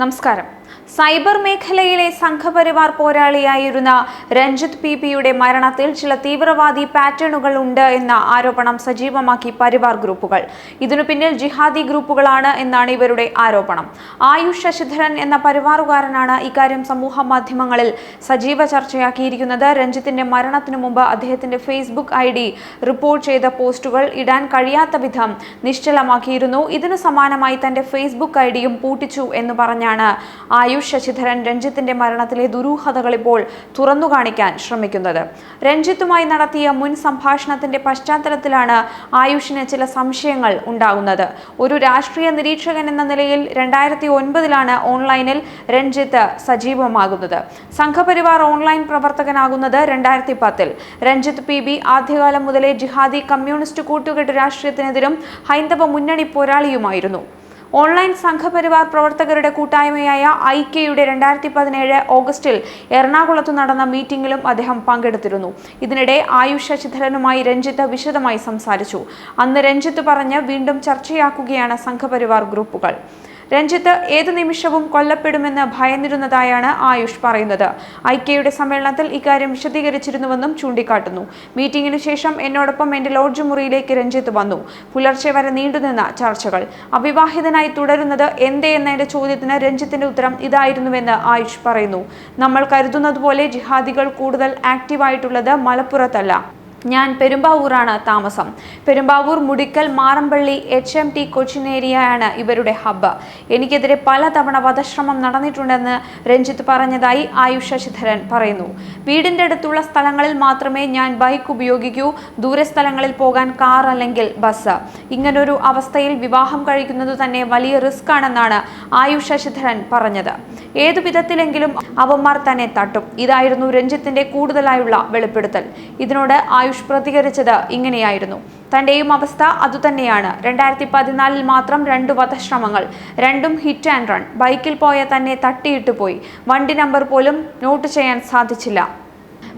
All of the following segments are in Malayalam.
നമസ്കാരം. സൈബർ മേഖലയിലെ സംഘപരിവാർ പോരാളിയായിരുന്ന രഞ്ജിത്ത് പി പിയുടെ മരണത്തിൽ ചില തീവ്രവാദി പാറ്റേണുകൾ ഉണ്ട് എന്ന ആരോപണം സജീവമാക്കി പരിവാർ ഗ്രൂപ്പുകൾ. ഇതിനു പിന്നിൽ ജിഹാദി ഗ്രൂപ്പുകളാണ് എന്നാണ് ഇവരുടെ ആരോപണം. ആയുഷ് ശശിധരൻ എന്ന പരിവാറുകാരനാണ് ഇക്കാര്യം സമൂഹ മാധ്യമങ്ങളിൽ സജീവ ചർച്ചയാക്കിയിരിക്കുന്നത്. രഞ്ജിത്തിന്റെ മരണത്തിനു മുമ്പ് അദ്ദേഹത്തിന്റെ ഫേസ്ബുക്ക് ഐ ഡി റിപ്പോർട്ട് ചെയ്ത പോസ്റ്റുകൾ ഇടാൻ കഴിയാത്ത വിധം നിശ്ചലമാക്കിയിരുന്നു. ഇതിനു സമാനമായി തന്റെ ഫേസ്ബുക്ക് ഐ ഡിയും പൂട്ടിച്ചു എന്ന് പറഞ്ഞാണ് ആയുഷ് ശശിധരൻ രഞ്ജിത്തിന്റെ മരണത്തിലെ ദുരൂഹതകൾ ഇപ്പോൾ തുറന്നു കാണിക്കാൻ ശ്രമിക്കുന്നത്. രഞ്ജിത്തുമായി നടത്തിയ മുൻ സംഭാഷണത്തിന്റെ പശ്ചാത്തലത്തിലാണ് ആയുഷിന് ചില സംശയങ്ങൾ ഉണ്ടാകുന്നത്. ഒരു രാഷ്ട്രീയ നിരീക്ഷകൻ എന്ന നിലയിൽ രണ്ടായിരത്തി ഒൻപതിലാണ് ഓൺലൈനിൽ രഞ്ജിത്ത് സജീവമാകുന്നത്. സംഘപരിവാർ ഓൺലൈൻ പ്രവർത്തകനാകുന്നത് രണ്ടായിരത്തി പത്തിൽ രഞ്ജിത്ത് പി ബി ആദ്യകാലം മുതലേ ജിഹാദി കമ്മ്യൂണിസ്റ്റ് കൂട്ടുകെട്ട് രാഷ്ട്രീയത്തിനെതിരും ഹൈന്ദവ മുന്നണി പോരാളിയുമായിരുന്നു. ഓൺലൈൻ സംഘപരിവാർ പ്രവർത്തകരുടെ കൂട്ടായ്മയായ ഐ കെയുടെ രണ്ടായിരത്തി പതിനേഴ് ഓഗസ്റ്റിൽ എറണാകുളത്ത് നടന്ന മീറ്റിംഗിലും അദ്ദേഹം പങ്കെടുത്തിരുന്നു. ഇതിനിടെ ആയുഷ് ശശിധരനുമായി രഞ്ജിത്ത് വിശദമായി സംസാരിച്ചു. അന്ന് രഞ്ജിത്ത് പറഞ്ഞ് വീണ്ടും ചർച്ചയാക്കുകയാണ് സംഘപരിവാർ ഗ്രൂപ്പുകൾ. രഞ്ജിത്ത് ഏതു നിമിഷവും കൊല്ലപ്പെടുമെന്ന് ഭയന്നിരുന്നതായാണ് ആയുഷ് പറയുന്നത്. ഐക്യയുടെ സമ്മേളനത്തിൽ ഇക്കാര്യം വിശദീകരിച്ചിരുന്നുവെന്നും ചൂണ്ടിക്കാട്ടുന്നു. മീറ്റിംഗിനു ശേഷം എന്നോടൊപ്പം എന്റെ ലോഡ്ജ് മുറിയിലേക്ക് രഞ്ജിത്ത് വന്നു. പുലർച്ചെ വരെ നീണ്ടുനിന്ന ചർച്ചകൾ. അവിവാഹിതനായി തുടരുന്നത് എന്തേ എന്നതിന്റെ ചോദ്യത്തിന് രഞ്ജിത്തിന്റെ ഉത്തരം ഇതായിരുന്നുവെന്ന് ആയുഷ് പറയുന്നു. നമ്മൾ കരുതുന്നത് പോലെ ജിഹാദികൾ കൂടുതൽ ആക്റ്റീവായിട്ടുള്ളത് മലപ്പുറത്തല്ല. ഞാൻ പെരുമ്പാവൂറാണ് താമസം. Perumbavoor Mudickal Marampally H M T കൊച്ചിനേരിയയാണ് ഇവരുടെ ഹബ്ബ് എനിക്കെതിരെ പലതവണ വധശ്രമം നടന്നിട്ടുണ്ടെന്ന് രഞ്ജിത്ത് പറഞ്ഞതായി ആയുഷ് ശശിധരൻ പറയുന്നു. വീടിന്റെ അടുത്തുള്ള സ്ഥലങ്ങളിൽ മാത്രമേ ഞാൻ ബൈക്ക് ഉപയോഗിക്കൂ. ദൂരെ സ്ഥലങ്ങളിൽ പോകാൻ കാർ അല്ലെങ്കിൽ ബസ് ഇങ്ങനൊരു അവസ്ഥയിൽ വിവാഹം കഴിക്കുന്നത് തന്നെ വലിയ റിസ്ക് ആണെന്നാണ് ആയുഷ് ശശിധരൻ പറഞ്ഞത്. ഏതു വിധത്തിലെങ്കിലും അവന്മാർ തന്നെ തട്ടും. ഇതായിരുന്നു രഞ്ജിത്തിന്റെ കൂടുതലായുള്ള വെളിപ്പെടുത്തൽ. ഇതിനോട് ആയുഷ് പ്രതികരിച്ചത് ഇങ്ങനെയായിരുന്നു. തന്റെയും അവസ്ഥ അതുതന്നെയാണ്. രണ്ടായിരത്തി പതിനാലിൽ മാത്രം രണ്ടു വധശ്രമങ്ങൾ രണ്ടും ഹിറ്റ് ആൻഡ് റൺ ബൈക്കിൽ പോയ തന്നെ തട്ടിയിട്ട് പോയി വണ്ടി നമ്പർ പോലും നോട്ട് ചെയ്യാൻ സാധിച്ചില്ല.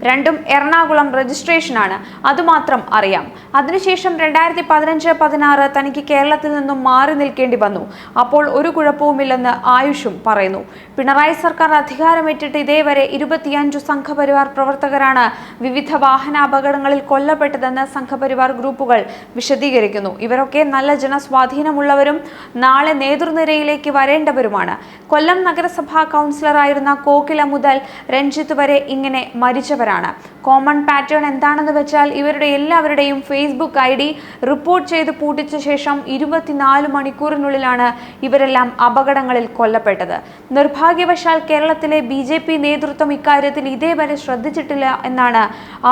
രണ്ടും എറണാകുളം രജിസ്ട്രേഷനാണ്. അതുമാത്രം അറിയാം. അതിനുശേഷം രണ്ടായിരത്തി പതിനഞ്ച് പതിനാറ് തനിക്ക് കേരളത്തിൽ നിന്നും മാറി നിൽക്കേണ്ടി വന്നു. അപ്പോൾ ഒരു കുഴപ്പവുമില്ലെന്ന് ആയുഷും പറയുന്നു. പിണറായി സർക്കാർ അധികാരമേറ്റിട്ട് ഇതേവരെ ഇരുപത്തിയഞ്ചു സംഘപരിവാർ പ്രവർത്തകരാണ് വിവിധ വാഹനാപകടങ്ങളിൽ കൊല്ലപ്പെട്ടതെന്ന് സംഘപരിവാർ ഗ്രൂപ്പുകൾ വിശദീകരിക്കുന്നു. ഇവരൊക്കെ നല്ല ജനസ്വാധീനമുള്ളവരും നാളെ നേതൃനിരയിലേക്ക് വരേണ്ടവരുമാണ്. കൊല്ലം നഗരസഭാ കൗൺസിലറായിരുന്ന കോകില മുതൽ രഞ്ജിത്ത് വരെ ഇങ്ങനെ മരിച്ചവരാണ്. കോമൺ പാറ്റേൺ എന്താണെന്ന് വെച്ചാൽ ഇവരുടെ എല്ലാവരുടെയും ഫേസ്ബുക്ക് ഐ ഡി റിപ്പോർട്ട് ചെയ്ത് പൂട്ടിച്ച ശേഷം ഇരുപത്തിനാല് മണിക്കൂറിനുള്ളിലാണ് ഇവരെല്ലാം അപകടങ്ങളിൽ കൊല്ലപ്പെട്ടത്. നിർഭാഗ്യവശാൽ കേരളത്തിലെ ബി ജെ പി നേതൃത്വം ഇക്കാര്യത്തിൽ ഇതേവരെ ശ്രദ്ധിച്ചിട്ടില്ല എന്നാണ്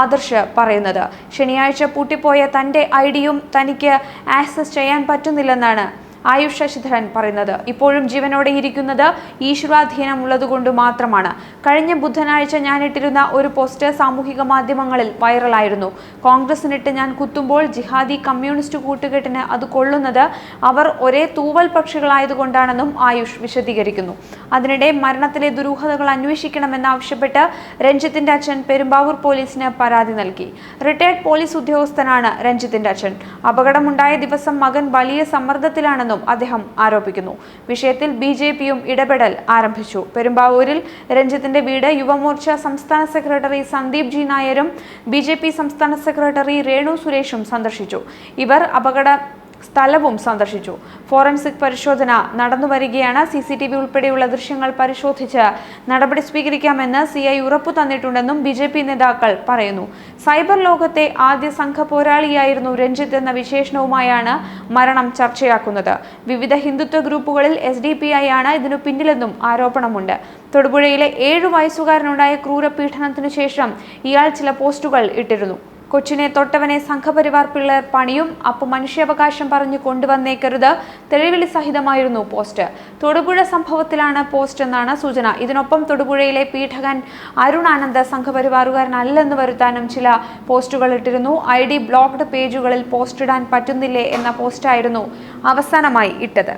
ആദർശ് പറയുന്നത്. ശനിയാഴ്ച പൂട്ടിപ്പോയ തന്റെ ഐ ഡിയും തനിക്ക് ആക്സസ് ചെയ്യാൻ പറ്റുന്നില്ലെന്നാണ് ആയുഷ് ശശിധരൻ പറയുന്നത്. ഇപ്പോഴും ജീവനോടെ ഇരിക്കുന്നത് ഈശ്വരാധീനം ഉള്ളതുകൊണ്ട് മാത്രമാണ്. കഴിഞ്ഞ ബുധനാഴ്ച ഞാനിട്ടിരുന്ന ഒരു പോസ്റ്റ് സാമൂഹിക മാധ്യമങ്ങളിൽ വൈറലായിരുന്നു. കോൺഗ്രസിനിട്ട് ഞാൻ കുത്തുമ്പോൾ ജിഹാദി കമ്മ്യൂണിസ്റ്റ് കൂട്ടുകെട്ടിന് അത് കൊള്ളുന്നത് അവർ ഒരേ തൂവൽ പക്ഷികളായതുകൊണ്ടാണെന്നും ആയുഷ് വിശദീകരിക്കുന്നു. അതിനിടെ മരണത്തിലെ ദുരൂഹതകൾ അന്വേഷിക്കണമെന്നാവശ്യപ്പെട്ട് രഞ്ജിത്തിന്റെ അച്ഛൻ പെരുമ്പാവൂർ പോലീസിന് പരാതി നൽകി. റിട്ടയർഡ് പോലീസ് ഉദ്യോഗസ്ഥനാണ് രഞ്ജിത്തിന്റെ അച്ഛൻ. അപകടമുണ്ടായ ദിവസം മകൻ വലിയ സമ്മർദ്ദത്തിലാണെന്നും അദ്ദേഹം ആരോപിക്കുന്നു. വിഷയത്തിൽ ബി ജെ പിയും ഇടപെടൽ ആരംഭിച്ചു. പെരുമ്പാവൂരിൽ രഞ്ജിത്തിന്റെ വീട് യുവമോർച്ച സംസ്ഥാന സെക്രട്ടറി സന്ദീപ് ജി നായരും ബി സംസ്ഥാന സെക്രട്ടറി രേണു സുരേഷും സന്ദർശിച്ചു. ഇവർ അപകട സ്ഥലവും സന്ദർശിച്ചു. ഫോറൻസിക് പരിശോധന നടന്നുവരികയാണ് സി സി ടി വി ഉൾപ്പെടെയുള്ള ദൃശ്യങ്ങൾ പരിശോധിച്ച് നടപടി സ്വീകരിക്കാമെന്ന് സി ഐ ഉറപ്പു തന്നിട്ടുണ്ടെന്നും ബി ജെ പി നേതാക്കൾ പറയുന്നു. സൈബർ ലോകത്തെ ആദ്യ സംഘ പോരാളിയായിരുന്നു രഞ്ജിത്ത് എന്ന വിശേഷണവുമായാണ് മരണം ചർച്ചയാക്കുന്നത്. വിവിധ ഹിന്ദുത്വ ഗ്രൂപ്പുകളിൽ എസ് ഡി പി ഐ ആണ് ഇതിനു പിന്നിലെന്നും ആരോപണമുണ്ട്. തൊടുപുഴയിലെ ഏഴു വയസ്സുകാരനുണ്ടായ ക്രൂരപീഡനത്തിനു ശേഷം ഇയാൾ ചില പോസ്റ്റുകൾ ഇട്ടിരുന്നു. കൊച്ചിനെ തൊട്ടവനെ സംഘപരിവാർ പിള്ളേർ പണിയും അപ്പു മനുഷ്യാവകാശം പറഞ്ഞു കൊണ്ടുവന്നേക്കരുത് തെളിവിളി സഹിതമായിരുന്നു പോസ്റ്റ്. തൊടുപുഴ സംഭവത്തിലാണ് പോസ്റ്റ് എന്നാണ് സൂചന. ഇതിനൊപ്പം തൊടുപുഴയിലെ പീഠകൻ അരുണാനന്ദ സംഘപരിവാറുകാരനല്ലെന്ന് വരുത്താനും ചില പോസ്റ്റുകൾ ഇട്ടിരുന്നു. ഐ ഡി ബ്ലോക്ക്ഡ് പേജുകളിൽ പോസ്റ്റിടാൻ പറ്റുന്നില്ലേ എന്ന പോസ്റ്റായിരുന്നു അവസാനമായി ഇട്ടത്.